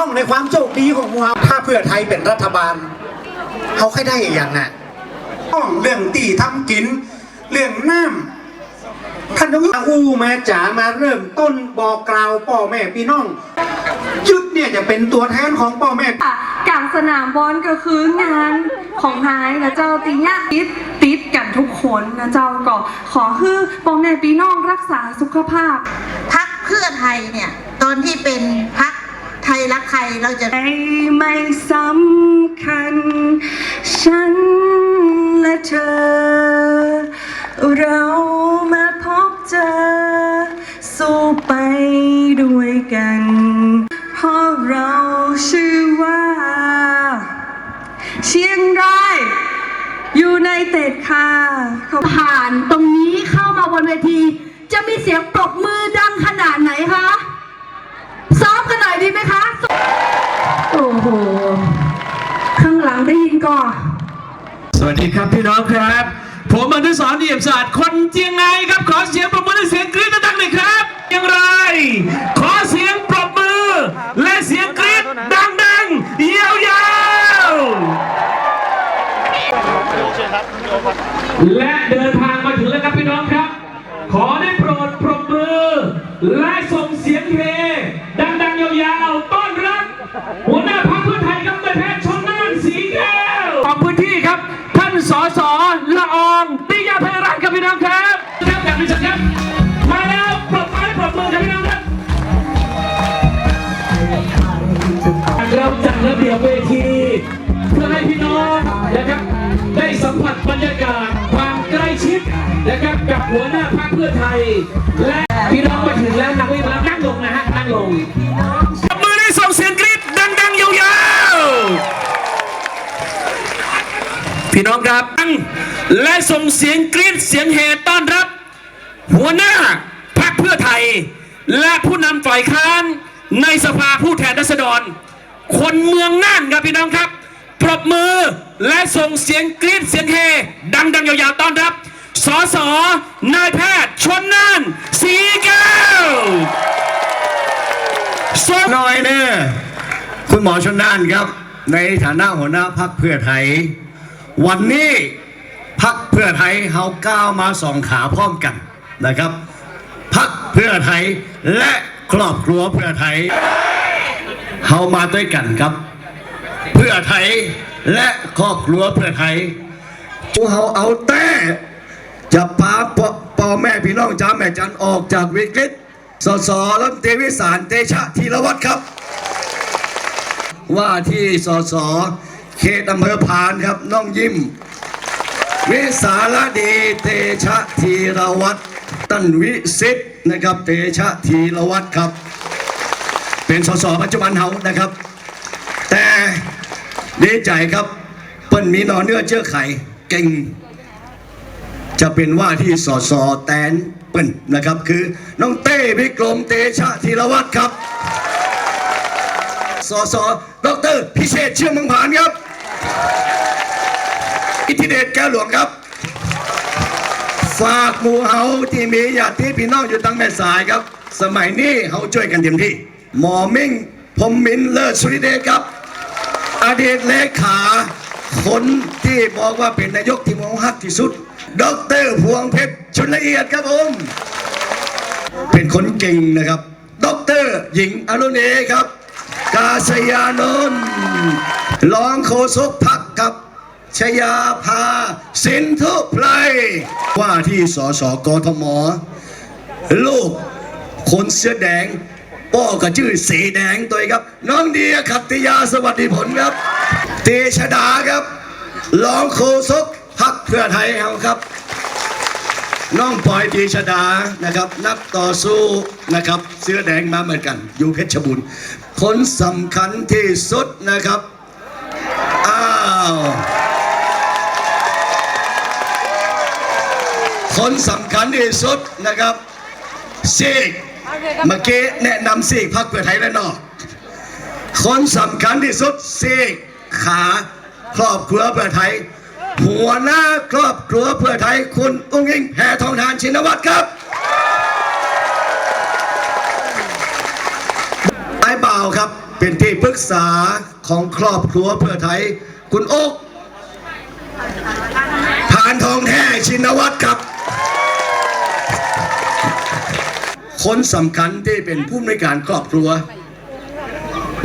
องในความโชคดีของเราถ้าเพื่อไทยเป็นรัฐบาลเขาค่อยได้อย่างน่ะต้องเรื่องตีทำกิน เรื่องน้ำท่านต้องอู้มาจ๋ามาเริ่มต้นบอกกล่าวพ่อแม่พี่น้องยุดเนี่ยจะเป็นตัวแทนของพ่อแม่ค่ะกลางสนามบอลก็คืองานของไฮนะเจ้าตีญาติดติดกันทุกคนนะเจ้าก็ขอให้พ่อแม่พี่น้องรักษาสุขภาพ พักเพื่อไทยเนี่ย ตอนที่เป็นพัก ไทยรักไทยเราจะไม่ไม่สำคัญ ฉันและเธอ เรามาพบเจอ สู้ไปด้วยกัน เพราะเราชื่อว่า เชียงรายอยู่ในเต็ดค่ะขอบผ่านตรงนี้เข้ามาบนเวที จะมีเสียงปรบมือดังขนาดไหนคะซ้ อยดีไหมคะ โอ้โห ข้างหลังได้ยินก่อนสวัสดีครับพี่น้องครับ ผมอนุสรณ์เอี่ยมศาสตร์คนเจียงไงครับ ขอเสียงปรบมือและเสียงกรี๊ดดังๆหน่อยครับเชียงรายขอเสียงปรบมือ และเสียงกรี๊ดดังๆยาวๆและเดินทาง ท่านสสละอองติยาภัยรัตน์ครับพี่น้องครับครับแบบนี้สักครับมาแล้วปรบไม้ปรบมือครับพี่น้องครับเราจัดระเบียบเวที เพื่อให้พี่น้องนะครับได้สัมผัสบรรยากาศความใกล้ชิดนะครับกับหัวหน้าพรรคเพื่อไทย และพี่น้องมาถึงแล้วนั่งแล้วนั่งลงนะฮะนั่งลง พี่น้องครับและส่งเสียงกรี๊ดเสียงเฮต้อนรับ หัวหน้าพรรคเพื่อไทย และผู้นำฝ่ายค้านในสภาผู้แทนราษฎร คนเมืองน่านครับพี่น้องครับ ปรบมือและส่งเสียงกรี๊ดเสียงเฮดังๆยาวๆต้อนรับสสนายแพทย์ชนน่านสีแก้วสหน่อยเนี่ยคุณหมอชนน่านครับ ในฐานะหัวหน้าพักเพื่อไทย วันนี้พักเพื่อไทยเฮาก้าวมาสองขาพร้อมกันนะครับ พักเพื่อไทยและครอบครัวเพื่อไทยเฮามาด้วยกันครับ เพื่อไทยและครอบครัวเพื่อไทยพวกเฮาเอาแต่จะพาพ่อพ่อแม่พี่น้องจ้าแม่จันออกจากวิกฤตสสรัฐมนตวิสารเตชะธีรวัตรครับ ว่าที่สส เขตอำเภอพานครับน้องยิ้ม วิสารดีเตชะธีรวัตรตันวิสิทธ์นะครับเตชะธีรวัตรครับ เป็นสสปัจจุบันเฮานะครับ แต่ดีใจครับเปิ้นมีหนอเนื้อเชื่อไข่เก่ง จะเป็นว่าที่สสแตนเปิ้นนะครับ คือน้องเต้วิกรมเตชะธีรวัตรครับสสดอกเตอรพิเศษเชื่อมเมืองผานครับ อิทธิเดชแก้วหลวงครับ ฝากหมู่เฮาที่มีญาติพี่น้องอยู่ตั้งแม่สายครับ สมัยนี้เฮาช่วยกันเต็มที่ หมอมิ่งพรมมินเลิศสุริเดชครับ อดีตเลขาคนที่บอกว่าเป็นนายกที่มองฮักที่สุดดอกเตอรพวงเพชรชุนละเอียดครับผม เป็นคนเก่งนะครับดอกเตอรหญิงอรุเนครับ กาศยานนท์ รองโฆษกพักกับชยาภาสินทุไพรว่าที่สสกทมลูกคนเสื้อแดงป้อก็ชื่อสีแดงตัวเองครับ น้องเดียขัตติยาสวัสดิผลครับ เตชดาครับรองโฆษกพักเพื่อไทยเราครับ น้องปอยตีชดานะครับ นักต่อสู้นะครับ เสื้อแดงมาเหมือนกัน อยู่เพชรบูรณ์คนสำคัญที่สุดนะครับ คนสำคัญที่สุดนะครับซีกเมื่อกี้แนะนำซีกพักเพื่อไทยแล้วเนาะคนสำคัญที่สุดซีกขาครอบครัวเพื่อไทย หัวหน้าครอบครัวเพื่อไทยคุณอุ้งอิงแพทองทานชินวัตรครับไอ้บ่าวครับเป็นที่ปรึกกษาของครอบครัวเพื่อไทย คุณโอ๊กผ่านทองแท้ชินวัตรครับ คนสำคัญที่เป็นผู้ในการครอบครัว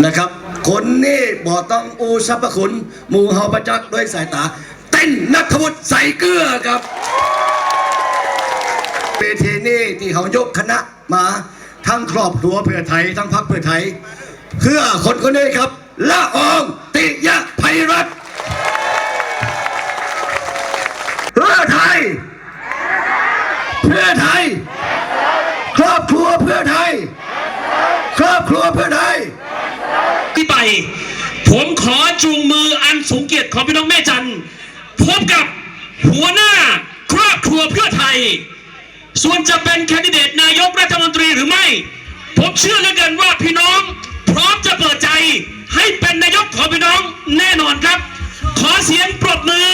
นะครับ คนนี้บอต้องอูสรรพคุณมูเฮาประจักษ์ด้วยสายตา เต้นนัทวุฒิใส่เกลือครับเวทีนี้ที่เขายกคณะมาทั้งครอบครัวเพื่อไทยทั้งพรรคเพื่อไทย เพื่อคนคนนี้ครับละอองติยะไพรัตน์ พื่อไทย ครอบครัวเพื่อไทย ครอบครัวเพื่อไทย ที่ไป ผมขอจูงมืออันสูงเกียรติของพี่น้องแม่จันพบกับหัวหน้าครอบครัวเพื่อไทย ส่วนจะเป็นแคนดิเดตนายกรัฐมนตรีหรือไม่ ผมเชื่อเหลือเกินว่าพี่น้อง พร้อมจะเปิดใจให้เป็นนายกของพี่น้องแน่นอนครับ ขอเสียงปรบมือ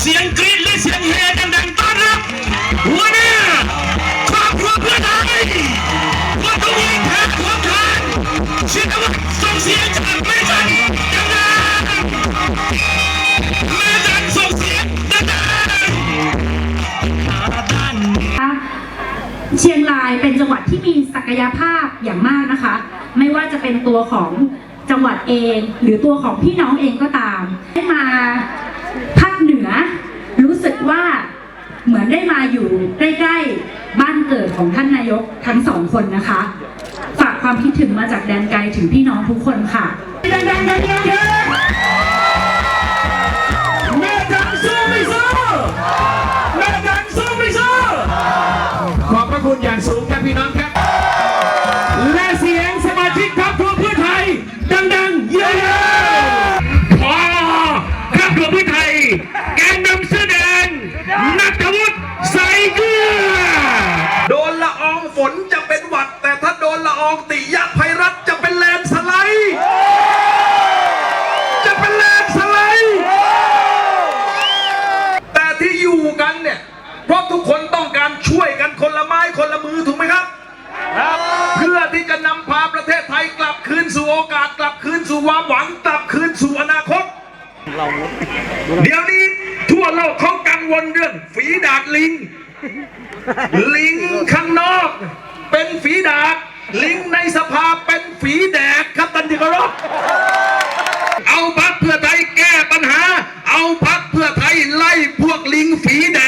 เสียงกรี๊ดและเสียงเฮดัง ยภาพอย่างมากนะคะ ไม่ว่าจะเป็นตัวของจังหวัดเอง หรือตัวของพี่น้องเองก็ตาม ได้มาภาคเหนือ รู้สึกว่าเหมือนได้มาอยู่ใกล้ๆบ้านเกิดของท่านนายกทั้งสองคนนะคะ ฝากความคิดถึงมาจากแดนไกลถึงพี่น้องทุกคนค่ะ วลเรื่องฝีดาดลิง ลิงข้างนอก เป็นฝีดาดลิงในสภาเป็นฝีแดกครับตันติกรบเอาพักเพื่อไทยแก้ปัญหา เอาพักเพื่อไทยไล่พวกลิงฝีแด